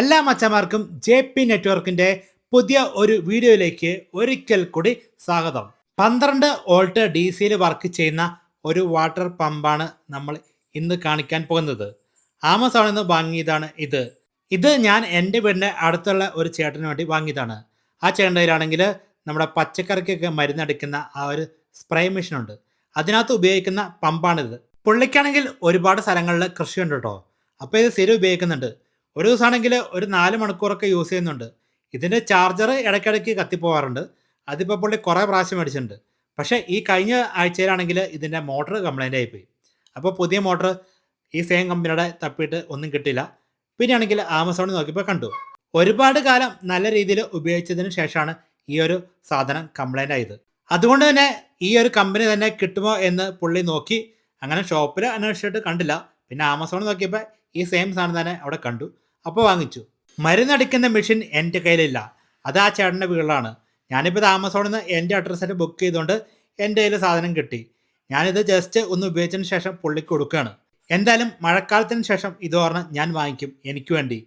എല്ലാ മച്ചമാർക്കും J P നെറ്റ്വർക്കിന്റെ പുതിയ ഒരു വീഡിയോയിലേക്ക് ഒരിക്കൽ കൂടി സ്വാഗതം. പന്ത്രണ്ട് വോൾട്ട് ഡി സിയിൽ വർക്ക് ചെയ്യുന്ന ഒരു വാട്ടർ പമ്പാണ് നമ്മൾ ഇന്ന് കാണിക്കാൻ പോകുന്നത്. ആമസോണിൽ നിന്ന് വാങ്ങിയതാണ് ഇത്. ഇത് ഞാൻ എന്റെ വീടിന്റെ അടുത്തുള്ള ഒരു ചേട്ടന് വേണ്ടി വാങ്ങിയതാണ്. ആ ചേട്ടന്റെ കയ്യിലാണെങ്കിൽ നമ്മുടെ പച്ചക്കറിക്കൊക്കെ മരുന്നടിക്കുന്ന ആ ഒരു സ്പ്രേ മെഷീൻ ഉണ്ട്. അതിനകത്ത് ഉപയോഗിക്കുന്ന പമ്പാണിത്. പുള്ളിക്കാണെങ്കിൽ ഒരുപാട് സ്ഥലങ്ങളിൽ കൃഷിയുണ്ട് കേട്ടോ. അപ്പോൾ ഇത് സ്ഥിരം ഉപയോഗിക്കുന്നുണ്ട്. ഒരു ദിവസമാണെങ്കിൽ ഒരു നാല് മണിക്കൂറൊക്കെ യൂസ് ചെയ്യുന്നുണ്ട്. ഇതിന്റെ ചാർജർ ഇടയ്ക്കിടയ്ക്ക് കത്തിപ്പോവാറുണ്ട്. അതിപ്പോൾ പുള്ളി കുറേ പ്രാവശ്യം മേടിച്ചിട്ടുണ്ട്. പക്ഷേ ഈ കഴിഞ്ഞ ആഴ്ചയിലാണെങ്കിൽ ഇതിന്റെ മോട്ടർ കംപ്ലൈന്റ് ആയിപ്പോയി. അപ്പോൾ പുതിയ മോട്ടർ ഈ സെയിം കമ്പനിയുടെ തപ്പിയിട്ട് ഒന്നും കിട്ടിയില്ല. പിന്നെയാണെങ്കിൽ ആമസോണിൽ നോക്കിയപ്പോൾ കണ്ടു. ഒരുപാട് കാലം നല്ല രീതിയിൽ ഉപയോഗിച്ചതിന് ശേഷമാണ് ഈ ഒരു സാധനം കംപ്ലൈന്റ് ആയത്. അതുകൊണ്ട് തന്നെ ഈ ഒരു കമ്പനി തന്നെ കിട്ടുമോ എന്ന് പുള്ളി നോക്കി. അങ്ങനെ ഷോപ്പിൽ അന്വേഷിച്ചിട്ട് കണ്ടില്ല. പിന്നെ ആമസോണിൽ നോക്കിയപ്പോൾ ഈ സെയിം സാധനം തന്നെ അവിടെ കണ്ടു. അപ്പോൾ വാങ്ങിച്ചു. മരുന്നടിക്കുന്ന മെഷീൻ എന്റെ കയ്യിലില്ല. അത് ആ ചേട്ടന്റെ വീട്ടിലാണ്. ഞാനിപ്പോൾ ഇത് ആമസോണിൽ നിന്ന് എന്റെ അഡ്രസ്സിൽ ബുക്ക് ചെയ്തുകൊണ്ട് എന്റെ കയ്യിൽ സാധനം കിട്ടി. ഞാനിത് ജസ്റ്റ് ഒന്ന് ഉപയോഗിച്ചതിന് ശേഷം പുള്ളിക്ക് കൊടുക്കുകയാണ് എന്തായാലും മഴക്കാലത്തിന് ശേഷം ഇത് പറഞ്ഞ് ഞാൻ വാങ്ങിക്കും എനിക്ക് വേണ്ടി.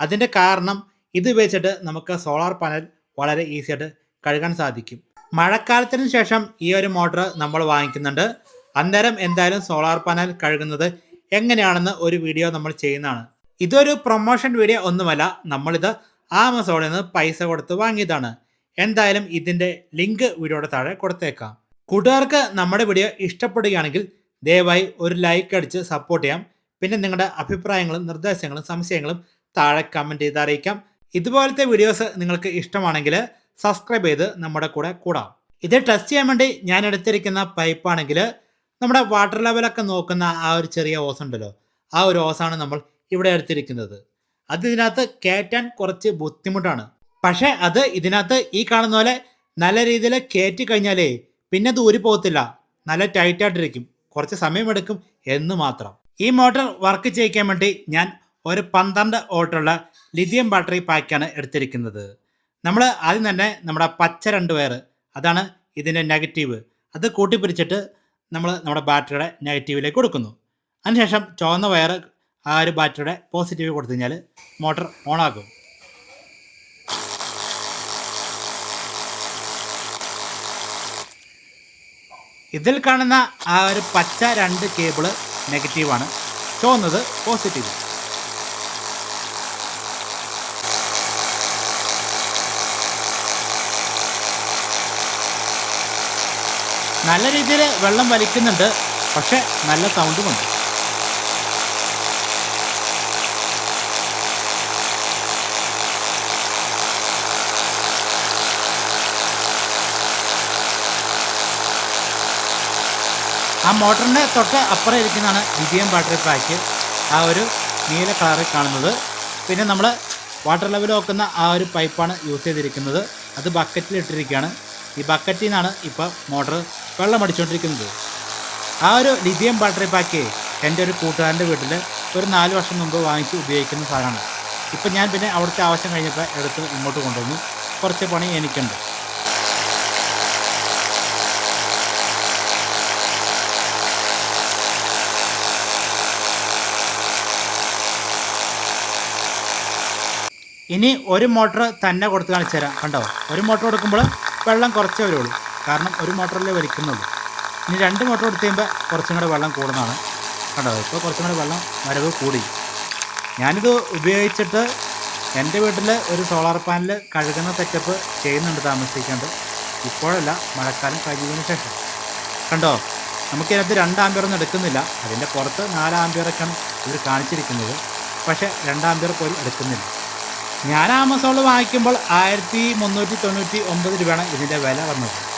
അതിന്റെ കാരണം ഇത് ഉപയോഗിച്ചിട്ട് നമുക്ക് സോളാർ പാനൽ വളരെ ഈസി ആയിട്ട് കഴുകാൻ സാധിക്കും. മഴക്കാലത്തിന് ശേഷം ഈ ഒരു മോട്ടർ നമ്മൾ വാങ്ങിക്കുന്നുണ്ട്. അന്നേരം എന്തായാലും സോളാർ പാനൽ കഴുകുന്നത് എങ്ങനെയാണെന്ന് ഒരു വീഡിയോ നമ്മൾ ചെയ്യുന്നതാണ്. ഇതൊരു പ്രൊമോഷൻ വീഡിയോ ഒന്നുമല്ല. നമ്മളിത് ആമസോണിൽ നിന്ന് പൈസ കൊടുത്ത് വാങ്ങിയതാണ്. എന്തായാലും ഇതിന്റെ ലിങ്ക് വീഡിയോയുടെ താഴെ കൊടുത്തേക്കാം. കൂട്ടുകാർക്ക് നമ്മുടെ വീഡിയോ ഇഷ്ടപ്പെടുകയാണെങ്കിൽ ദയവായി ഒരു ലൈക്ക് അടിച്ച് സപ്പോർട്ട് ചെയ്യാം. പിന്നെ നിങ്ങളുടെ അഭിപ്രായങ്ങളും നിർദ്ദേശങ്ങളും സംശയങ്ങളും താഴെ കമന്റ് ചെയ്ത് അറിയിക്കാം. ഇതുപോലത്തെ വീഡിയോസ് നിങ്ങൾക്ക് ഇഷ്ടമാണെങ്കിൽ സബ്സ്ക്രൈബ് ചെയ്ത് നമ്മുടെ കൂടെ കൂടാം. ഇത് ടെസ്റ്റ് ചെയ്യാൻ വേണ്ടി ഞാൻ എടുത്തിരിക്കുന്ന പൈപ്പാണെങ്കിൽ നമ്മുടെ വാട്ടർ ലെവലൊക്കെ നോക്കുന്ന ആ ഒരു ചെറിയ ഓസ് ഉണ്ടല്ലോ. ആ ഒരു ഓസാണ് നമ്മൾ ഇവിടെ എടുത്തിരിക്കുന്നത് അത് ഇതിനകത്ത് കയറ്റാൻ കുറച്ച് ബുദ്ധിമുട്ടാണ്. പക്ഷേ അത് ഇതിനകത്ത് ഈ കാണുന്ന പോലെ നല്ല രീതിയിൽ കയറ്റി കഴിഞ്ഞാലേ പിന്നെ ദൂരി പോകത്തില്ല. നല്ല ടൈറ്റായിട്ടിരിക്കും കുറച്ച് സമയമെടുക്കും എന്ന് മാത്രം. ഈ മോട്ടോർ വർക്ക് ചെയ്യിക്കാൻ വേണ്ടി ഞാൻ ഒരു പന്ത്രണ്ട് ഓട്ടുള്ള ലിഥിയം ബാറ്ററി പാക്കാണ് എടുത്തിരിക്കുന്നത്. നമ്മൾ ആദ്യം തന്നെ നമ്മുടെ പച്ച രണ്ട് വയർ അതാണ് ഇതിന്റെ നെഗറ്റീവ്. അത് കൂട്ടിപ്പിരിച്ചിട്ട് നമ്മൾ നമ്മുടെ ബാറ്ററിയുടെ നെഗറ്റീവിലേക്ക് കൊടുക്കുന്നു. അതിനുശേഷം ചുവന്ന വയർ ആ ഒരു ബാറ്ററിയുടെ പോസിറ്റീവ് കൊടുത്തു കഴിഞ്ഞാൽ മോട്ടർ ആക്കും ഇതിൽ കാണുന്ന ആ ഒരു പച്ച രണ്ട് കേബിൾ നെഗറ്റീവാണ് തോന്നുന്നത് പോസിറ്റീവ് നല്ല രീതിയിൽ വെള്ളം വലിക്കുന്നുണ്ട് പക്ഷെ നല്ല സൗണ്ടുമുണ്ട് ആ മോട്ടറിന്റെ തൊട്ട് അപ്പുറം ഇരിക്കുന്നതാണ് ലിഥിയം ബാറ്ററി പാക്ക് ആ ഒരു നീല കളറിൽ കാണുന്നത്. പിന്നെ നമ്മൾ വാട്ടർ ലെവൽ നോക്കുന്ന ആ ഒരു പൈപ്പാണ് യൂസ് ചെയ്തിരിക്കുന്നത്. അത് ബക്കറ്റിൽ ഇട്ടിരിക്കുകയാണ്. ഈ ബക്കറ്റിൽ നിന്നാണ് ഇപ്പോൾ മോട്ടർ വെള്ളം അടിച്ചുകൊണ്ടിരിക്കുന്നത് ആ ഒരു ലിഥിയം ബാറ്ററി പാക്ക് എന്റെ ഒരു കൂട്ടുകാരന്റെ വീട്ടിൽ ഒരു നാല് വർഷം മുമ്പ് വാങ്ങിച്ച് ഉപയോഗിക്കുന്ന സാധനമാണ്. ഇപ്പം ഞാൻ പിന്നെ അവിടുത്തെ ആവശ്യം കഴിഞ്ഞപ്പോൾ എടുത്ത് ഇങ്ങോട്ട് കൊണ്ടുവന്നു. കുറച്ച് പണി എനിക്കുണ്ട്. ഇനി ഒരു മോട്ടർ തന്നെ കൊടുത്ത് കാണിച്ചു തരാം. കണ്ടോ? ഒരു മോട്ടർ കൊടുക്കുമ്പോൾ വെള്ളം കുറച്ചേ വരുള്ളൂ. കാരണം ഒരു മോട്ടറിലേ വലിക്കുന്നുള്ളൂ. ഇനി രണ്ട് മോട്ടർ കൊടുത്ത് കഴിയുമ്പോൾ കുറച്ചും കൂടെ വെള്ളം കൂടുന്നതാണ്. കണ്ടോ? ഇപ്പോൾ കുറച്ചും കൂടെ വെള്ളം വരവ് കൂടി. ഞാനിത് ഉപയോഗിച്ചിട്ട് എന്റെ വീട്ടിൽ ഒരു സോളാർ പാനൽ കഴുകുന്ന സെറ്റപ്പ് ചെയ്യുന്നുണ്ട് താമസിക്കാണ്ട്. ഇപ്പോഴല്ല മഴക്കാലം കഴിയുന്നതിന് ശേഷം. കണ്ടോ? നമുക്കിതിനകത്ത് രണ്ട് ആമ്പിയറൊന്നും എടുക്കുന്നില്ല. അതിന്റെ പുറത്ത് നാല് ആമ്പിയറൊക്കെയാണ് ഇവർ കാണിച്ചിരിക്കുന്നത്. പക്ഷേ രണ്ടാം പേർ പോലും എടുക്കുന്നില്ല. ഞാൻ ആമസോണിൽ വാങ്ങിക്കുമ്പോൾ ആയിരത്തി മുന്നൂറ്റി തൊണ്ണൂറ്റി ഒമ്പത് രൂപയാണ് ഇതിന്റെ വില വന്നത്.